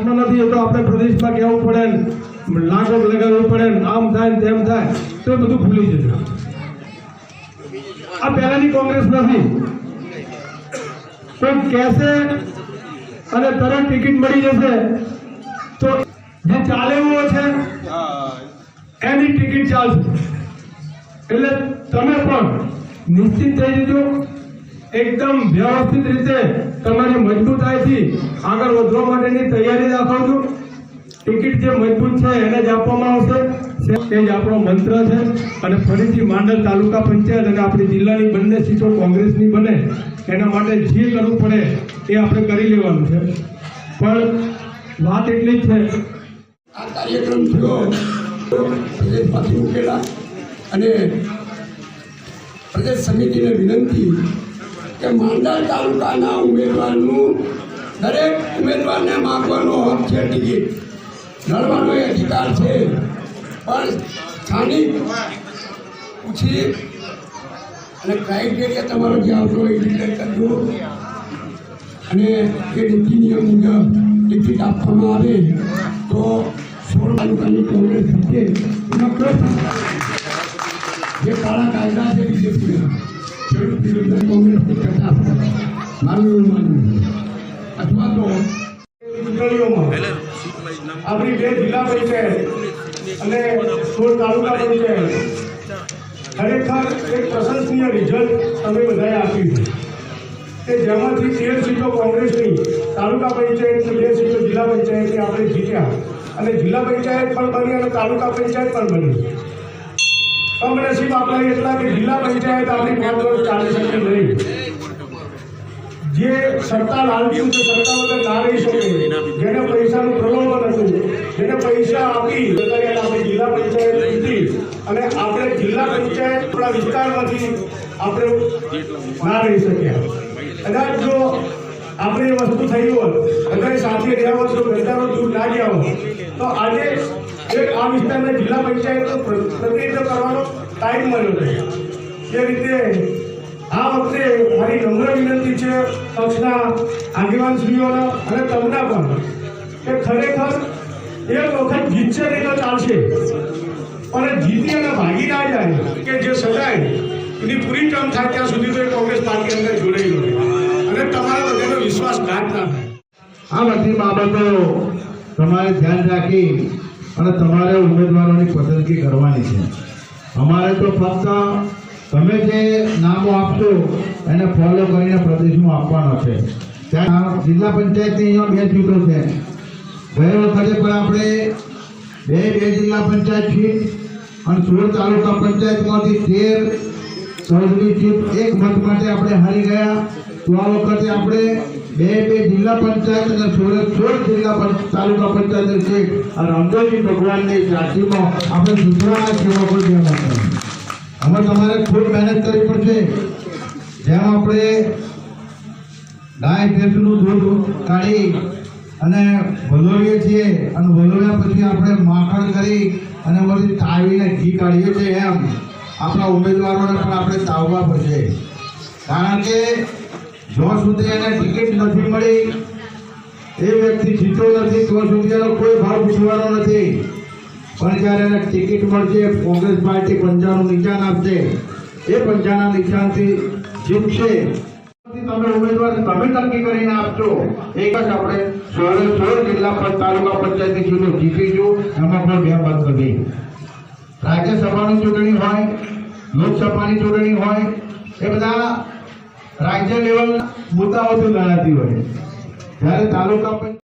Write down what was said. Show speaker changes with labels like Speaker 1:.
Speaker 1: હાથમાં નથી તો આપણે પ્રદેશમાં કહેવું પડે ને લાગો લગાવવું પડે આમ થાય તેમ થાય, તો બધું ભૂલી જશે આ પહેલાની કોંગ્રેસ નથી. કોઈ કહેશે અને તરત ટિકિટ મળી જશે, તો જે ચાલે છે, એની ટિકિટ ચાલશે. એટલે તમે પણ નિશ્ચિત થઈ જજો. એકદમ વ્યવસ્થિત રીતે તમારી મજબૂતાઈથી આગળ વધવા માટેની તૈયારી દાખવજો ટિકિટ જે મજબૂત છે એને જ આપવામાં આવશે. તે જ આપણો મંત્ર છે. અને ફરીથી માંડલ તાલુકા પંચાયત અને આપણી જિલ્લાની બંને સીટો કોંગ્રેસની બને, એના માટે જે કરવું પડે એ આપણે કરી લેવાનું છે. પણ વાત એટલી જ છે.
Speaker 2: આ કાર્યક્રમ થયો. પ્રદેશમાંથી મૂકેલા અને પ્રદેશ સમિતિને વિનંતી કે માંડલ તાલુકાના ઉમેદવારનું દરેક ઉમેદવારને માગવાનો હક છે ટિકિટ. લડવાનો એ અધિકાર છે. પણ સ્થાનિક પૂછી અને ક્રાઇટેરિયા તમારો જે આવતો એ ડિક્લેર કરજો. અને એ નીતિ નિયમ મુજબ ટિકિટ આપવામાં આવે, તો સોળ તાલુકાની કોંગ્રેસ નથી. જે કાળા કાયદા છે, બીજેપીના.
Speaker 1: ચૂંટણીઓમાં આપણી બે જિલ્લા પંચાયત અને સોળ તાલુકા પંચાયત, ખરેખર એક પ્રશંસનીય રિઝલ્ટ તમે બધાએ આપ્યું છે. જેમાંથી તેર સીટો કોંગ્રેસની, તાલુકા પંચાયતની, બે સીટો જિલ્લા પંચાયતની આપણે જીત્યા. અને જિલ્લા પંચાયત પણ બની અને તાલુકા પંચાયત પણ બની. કમનસીબ આપણે એટલા કે જિલ્લા પંચાયત આપણી પાંચ વર્ષ ચાલી શકે નહીં. જે સત્તા લાલજી છે સત્તા વગર ના રહી શકે. જેને પૈસાનું પ્રલોભન હતું, જેને પૈસા આપી આપણે જિલ્લા પંચાયત લીધી. અને આપણે જિલ્લા પંચાયત આપણા વિસ્તારમાંથી આપણે ના રહી શક્યા. કદાચ જો આપણે વસ્તુ થઈ હોત બધા સાથે રહ્યા હોત, તો દૂર ના ગયા હોત, તો આજે એક આ વિસ્તારના જિલ્લા પંચાયતનું પ્ર- પ્રતિનિધિત્વ કરવાનો ટાઈમ મળ્યો છે. એ રીતે આ વખતે મારી નમ્ર વિનંતી છે પક્ષના આગેવાન શ્રીઓના અને તમના પણ કે ખરેખર એક વખત જીતશે નહીં તો ચાલશે. પણ જીતી અને ભાગી ના જાય કે જે સજાય, એની પૂરી ટર્મ થાય ત્યાં સુધી તો એ કોંગ્રેસ પાર્ટી અંદર જોડાઈ અને તમારા બધાનો વિશ્વાસઘાત ના થાય.
Speaker 3: આ બધી બાબતો તમારે ધ્યાન રાખી અને તમારે ઉમેદવારોની પસંદગી કરવાની છે. અમારે તો ફક્ત તમે જે નામો આપશો, એને ફોલો કરીને પ્રદેશમાં આપવાનો છે. ત્યાં જિલ્લા પંચાયતની અહીંયા બે સીટો છે. ગયે વખતે પણ આપણે બે બે જિલ્લા પંચાયત છીએ અને સુરત તાલુકા પંચાયતમાંથી તેર ચૌદમી સીટ એક મત માટે આપણે હારી ગયા. તો વખતે આપણે બે બે જિલ્લા પંચાયત અને સોળ સોળ જિલ્લા તાલુકા પંચાયત છે. આ રામદેવજી ભગવાનની રાશિમાં આપણે સુધરાના સેવા પર ધ્યાન હતા અમે તમારે ખૂબ મહેનત કરવી પડશે. જેમ આપણે ગાય, ભેંસનું દૂધ કાઢી અને વલોવીએ છીએ, અને વલોવ્યા પછી આપણે માખણ કરી અને વળી તાવીને ઘી કાઢીએ છીએ એમ. આપણા ઉમેદવારોને પણ આપણે તાવવા પડશે. કારણ કે જો સુધી એને ટિકિટ નથી મળી, એ વ્યક્તિ જીતો નથી, તો સુધી એનો કોઈ ભાવ પૂછવાનો નથી. પણ જ્યારે એને ટિકિટ મળશે, કોંગ્રેસ પાર્ટી પંજાનું નિશાન આપશે. એ પંજાના નિશાનથી જીતશે. તમે ઉમેદવાર, તમે નક્કી કરીને આપશો એક જ આપણે સોળે સોળ જિલ્લા પર તાલુકા પંચાયતની ચૂંટણી જીતીશું. એમાં પણ બે મત નથી રાજ્યસભાની ચૂંટણી હોય, લોકસભાની ચૂંટણી હોય, એ બધા રાજ્ય લેવલ મુદ્દાઓથી લડાતી હોય જ્યારે તાલુકા પંચાયત